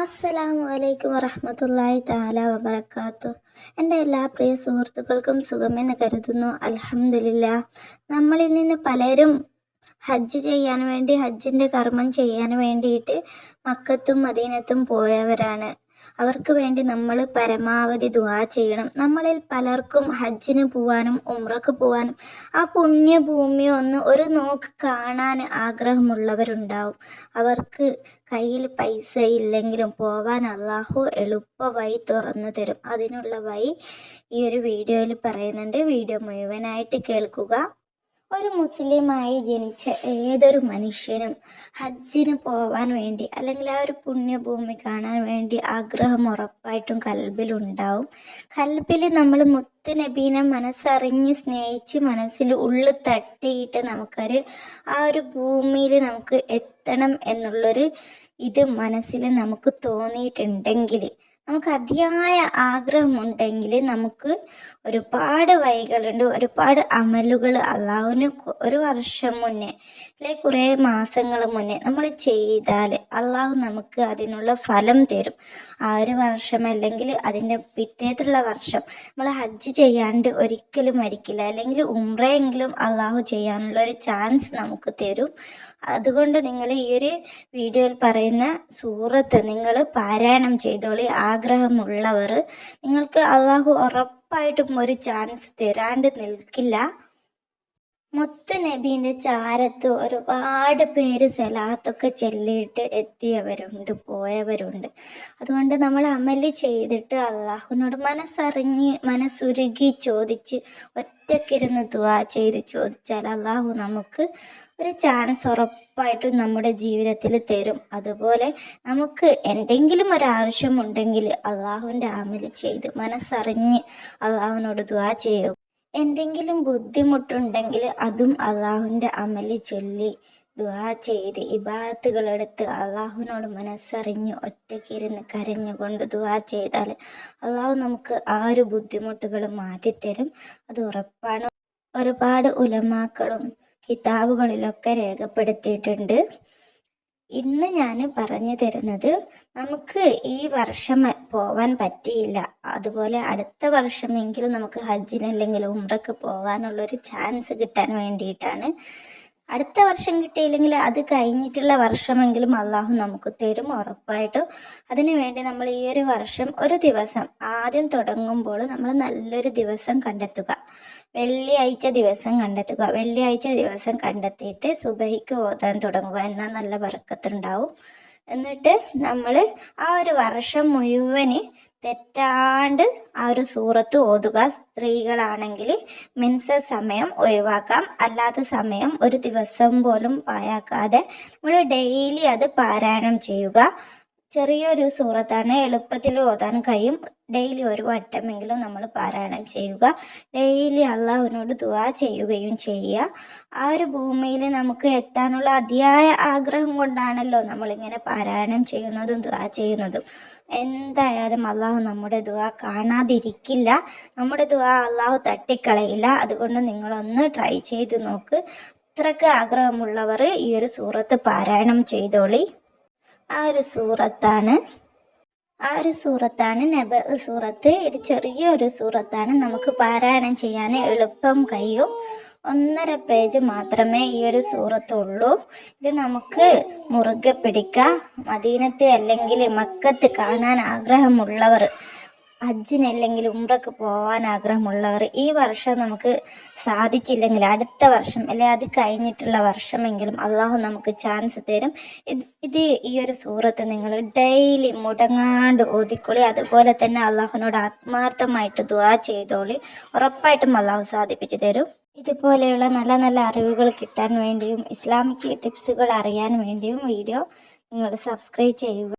അസ്സലാമു അലൈക്കും വറഹമത്തല്ലാഹി താല വബർക്കാത്തു എന്റെ എല്ലാ പ്രിയ സുഹൃത്തുക്കൾക്കും സുഖമെന്ന് കരുതുന്നു. അലഹമില്ല നമ്മളിൽ നിന്ന് പലരും ഹജ്ജ് ചെയ്യാൻ വേണ്ടി ഹജ്ജിന്റെ കർമ്മം ചെയ്യാൻ വേണ്ടിയിട്ട് മക്കത്തും മദീനത്തും പോയവരാണ്. അവർക്ക് വേണ്ടി നമ്മൾ പരമാവധി ദുവാ ചെയ്യണം. നമ്മളിൽ പലർക്കും ഹജ്ജിന് പോവാനും ഉമ്രക്ക് പോവാനും ആ പുണ്യഭൂമി ഒന്ന് ഒരു നോക്ക് കാണാൻ ആഗ്രഹമുള്ളവരുണ്ടാവും. അവർക്ക് കയ്യിൽ പൈസ ഇല്ലെങ്കിലും പോവാൻ അള്ളാഹു എളുപ്പ വഴി തുറന്നു തരും. അതിനുള്ള വഴി ഈ ഒരു വീഡിയോയിൽ പറയുന്നുണ്ട്. വീഡിയോ മുഴുവനായിട്ട് കേൾക്കുക. ഒരു മുസ്ലിമായി ജനിച്ച ഏതൊരു മനുഷ്യനും ഹജ്ജിന് പോവാൻ വേണ്ടി അല്ലെങ്കിൽ ആ ഒരു പുണ്യഭൂമി കാണാൻ വേണ്ടി ആഗ്രഹം ഉറപ്പായിട്ടും കൽബിലുണ്ടാവും കൽബിൽ നമ്മൾ മുത്ത് നബീനെ മനസ്സറിഞ്ഞ് സ്നേഹിച്ച് മനസ്സിൽ ഉള്ളു തട്ടിയിട്ട് നമുക്കൊരു ആ ഒരു ഭൂമിയിൽ നമുക്ക് എത്തണം എന്നുള്ളൊരു ഇത് മനസ്സിൽ നമുക്ക് തോന്നിയിട്ടുണ്ടെങ്കിൽ നമുക്ക് അതിയായ ആഗ്രഹമുണ്ടെങ്കിൽ നമുക്ക് ഒരുപാട് വഴികളുണ്ട് ഒരുപാട് അമലുകൾ അള്ളാഹുവിന് ഒരു വർഷം മുന്നേ അല്ലെ കുറേ മാസങ്ങൾ മുന്നേ നമ്മൾ ചെയ്താൽ അള്ളാഹു നമുക്ക് അതിനുള്ള ഫലം തരും. ആ ഒരു വർഷം അല്ലെങ്കിൽ അതിന്റെ പിറ്റേത്തുള്ള വർഷം നമ്മൾ ഹജ്ജ് ചെയ്യാണ്ട് ഒരിക്കലും മരിക്കില്ല. അല്ലെങ്കിൽ ഉമ്രയെങ്കിലും അള്ളാഹു ചെയ്യാനുള്ള ഒരു ചാൻസ് നമുക്ക് തരും. അതുകൊണ്ട് നിങ്ങൾ ഈ ഒരു വീഡിയോയിൽ പറയുന്ന സൂറത്ത് നിങ്ങൾ പാരായണം ചെയ്തോളി. ആഗ്രഹമുള്ളവർ നിങ്ങൾക്ക് അള്ളാഹു ഉറപ്പായിട്ടും ഒരു ചാൻസ് തരാണ്ട് നിൽക്കില്ല. മുത്ത് നബീന്റെ ചാരത്ത് ഒരുപാട് പേര് സലാത്തൊക്കെ ചെല്ലിയിട്ട് എത്തിയവരുണ്ട് പോയവരുണ്ട്. അതുകൊണ്ട് നമ്മൾ അമൽ ചെയ്തിട്ട് അള്ളാഹുവിനോട് മനസ്സറിഞ്ഞ് മനസ്സുരുകി ചോദിച്ച് ഒറ്റക്കിരുന്ന് ദുവാ ചെയ്ത് ചോദിച്ചാൽ അള്ളാഹു നമുക്ക് ഒരു ചാൻസ് ഉറപ്പായിട്ടും നമ്മുടെ ജീവിതത്തിൽ തരും. അതുപോലെ നമുക്ക് എന്തെങ്കിലും ഒരു ആവശ്യമുണ്ടെങ്കിൽ അള്ളാഹുവിന്റെ അമൽ ചെയ്ത് മനസ്സറിഞ്ഞ് അള്ളാഹുവിനോട് ദുവാ ചെയ്യുക എന്തെങ്കിലും ബുദ്ധിമുട്ടുണ്ടെങ്കിൽ അതും അള്ളാഹുവിന്റെ അമലി ചൊല്ലി ദുആ ചെയ്ത് ഇബാദത്തുകളെടുത്ത് അള്ളാഹുവിനോട് മനസ്സറിഞ്ഞ് ഒറ്റയ്ക്കിരുന്ന് കരഞ്ഞുകൊണ്ട് ദുആ ചെയ്താൽ അള്ളാഹു നമുക്ക് ആ ഒരു ബുദ്ധിമുട്ടുകൾ മാറ്റിത്തരും. അത് ഉറപ്പാണ്. ഒരുപാട് ഉലമാക്കളും കിതാബുകളിലൊക്കെ രേഖപ്പെടുത്തിയിട്ടുണ്ട്. ഇന്ന് ഞാൻ പറഞ്ഞു തരുന്നത് നമുക്ക് ഈ വർഷം പോവാൻ പറ്റിയില്ല. അതുപോലെ അടുത്ത വർഷമെങ്കിലും നമുക്ക് ഹജ്ജിനല്ലെങ്കിൽ ഉമ്രക്ക് പോകാനുള്ളൊരു ചാൻസ് കിട്ടാൻ വേണ്ടിയിട്ടാണ്. അടുത്ത വർഷം കിട്ടിയില്ലെങ്കിൽ അത് കഴിഞ്ഞിട്ടുള്ള വർഷമെങ്കിലും അള്ളാഹു നമുക്ക് തരും ഉറപ്പായിട്ടും. അതിനു വേണ്ടി നമ്മൾ ഈ ഒരു വർഷം ഒരു ദിവസം ആദ്യം തുടങ്ങുമ്പോൾ നമ്മൾ നല്ലൊരു ദിവസം കണ്ടെത്തുക. വെള്ളിയാഴ്ച ദിവസം കണ്ടെത്തുക. വെള്ളിയാഴ്ച ദിവസം കണ്ടെത്തിയിട്ട് സുബഹിക്ക് ഓതാൻ തുടങ്ങുക. എന്നാൽ നല്ല വറക്കത്തുണ്ടാവും. എന്നിട്ട് നമ്മൾ ആ ഒരു വർഷം മുഴുവൻ തെറ്റാണ്ട് ആ ഒരു സൂറത്ത് ഓതുക. സ്ത്രീകളാണെങ്കിൽ മെൻസ സമയം ഒഴിവാക്കാം. അല്ലാത്ത സമയം ഒരു ദിവസം പോലും പായാക്കാതെ നമ്മൾ ഡെയിലി അത് പാരായണം ചെയ്യുക. ചെറിയൊരു സൂറത്താണ് എളുപ്പത്തിൽ ഓതാൻ കഴിയും. ഡെയിലി ഒരു വട്ടമെങ്കിലും നമ്മൾ പാരായണം ചെയ്യുക. ഡെയിലി അള്ളാഹുവിനോട് ദുവാ ചെയ്യുകയും ചെയ്യുക. ആ ഒരു ഭൂമിയിൽ നമുക്ക് എത്താനുള്ള അതിയായ ആഗ്രഹം കൊണ്ടാണല്ലോ നമ്മളിങ്ങനെ പാരായണം ചെയ്യുന്നതും ദുവാ ചെയ്യുന്നതും. എന്തായാലും അള്ളാഹു നമ്മുടെ ദുവാ കാണാതിരിക്കില്ല. നമ്മുടെ ദുവാ അള്ളാഹു തട്ടിക്കളയില്ല. അതുകൊണ്ട് നിങ്ങളൊന്ന് ട്രൈ ചെയ്ത് നോക്ക്. അത്രയ്ക്ക് ആഗ്രഹമുള്ളവർ ഈ ഒരു സൂറത്ത് പാരായണം ചെയ്തോളി. ആ ഒരു സൂറത്താണ് ആ ഒരു സൂറത്താണ് നബ സൂറത്ത്. ഇത് ചെറിയൊരു സൂറത്താണ്. നമുക്ക് പാരായണം ചെയ്യാൻ എളുപ്പം കഴിയും. ഒന്നര പേജ് മാത്രമേ ഈ ഒരു സൂറത്തുള്ളൂ. ഇത് നമുക്ക് മുറുകെ പിടിക്കാം. മദീനത്ത് അല്ലെങ്കിൽ മക്കത്ത് കാണാൻ ആഗ്രഹമുള്ളവർ ഹജ്ജിനല്ലെങ്കിൽ ഉംറക്ക് പോകാൻ ആഗ്രഹമുള്ളവർ ഈ വർഷം നമുക്ക് സാധിച്ചില്ലെങ്കിൽ അടുത്ത വർഷം അല്ലെങ്കിൽ അത് കഴിഞ്ഞിട്ടുള്ള വർഷമെങ്കിലും അള്ളാഹു നമുക്ക് ചാൻസ് തരും. ഇത് ഈ ഒരു സൂറത്ത് നിങ്ങൾ ഡെയിലി മുടങ്ങാണ്ട് ഓതിക്കൊള്ളി. അതുപോലെ തന്നെ അള്ളാഹുനോട് ആത്മാർത്ഥമായിട്ട് ദുവാ ചെയ്തോളി. ഉറപ്പായിട്ടും അള്ളാഹു സാധിപ്പിച്ചു തരും. ഇതുപോലെയുള്ള നല്ല നല്ല അറിവുകൾ കിട്ടാൻ വേണ്ടിയും ഇസ്ലാമിക് ടിപ്സുകൾ അറിയാൻ വേണ്ടിയും വീഡിയോ നിങ്ങൾ സബ്സ്ക്രൈബ് ചെയ്യുക.